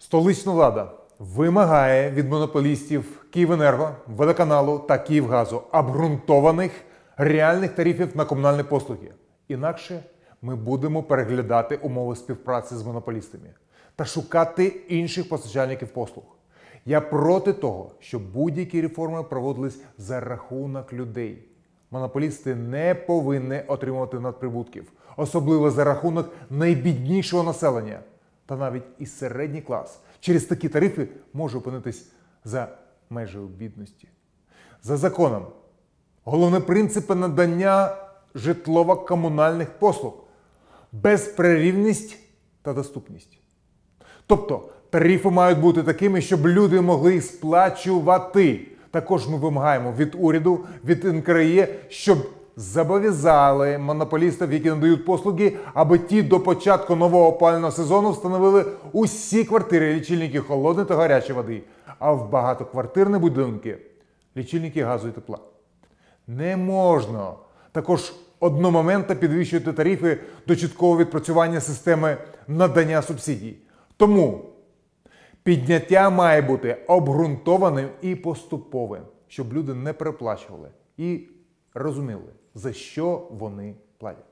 Столична влада вимагає від монополістів Київенерго, водоканалу та Київгазу обґрунтованих реальних тарифів на комунальні послуги. Інакше ми будемо переглядати умови співпраці з монополістами та шукати інших постачальників послуг. Я проти того, щоб будь-які реформи проводились за рахунок людей. Монополісти не повинні отримувати надприбутків, особливо за рахунок найбіднішого населення. Та навіть і середній клас через такі тарифи може опинитись за межею бідності. За законом, головне принципи надання житлово-комунальних послуг, безперервність та доступність. Тобто тарифи мають бути такими, щоб люди могли їх сплачувати. Також ми вимагаємо від уряду, від НКРЄ, щоб зобов'язали монополістів, які надають послуги, аби ті до початку нового опалювального сезону встановили усі квартири лічильники холодної та гарячої води, а в багатоквартирні будинки лічильники газу і тепла. Не можна також одномоментно підвищувати тарифи до чіткого відпрацювання системи надання субсидій. Тому підняття має бути обґрунтованим і поступовим, щоб люди не переплачували і розуміли, за що вони платять.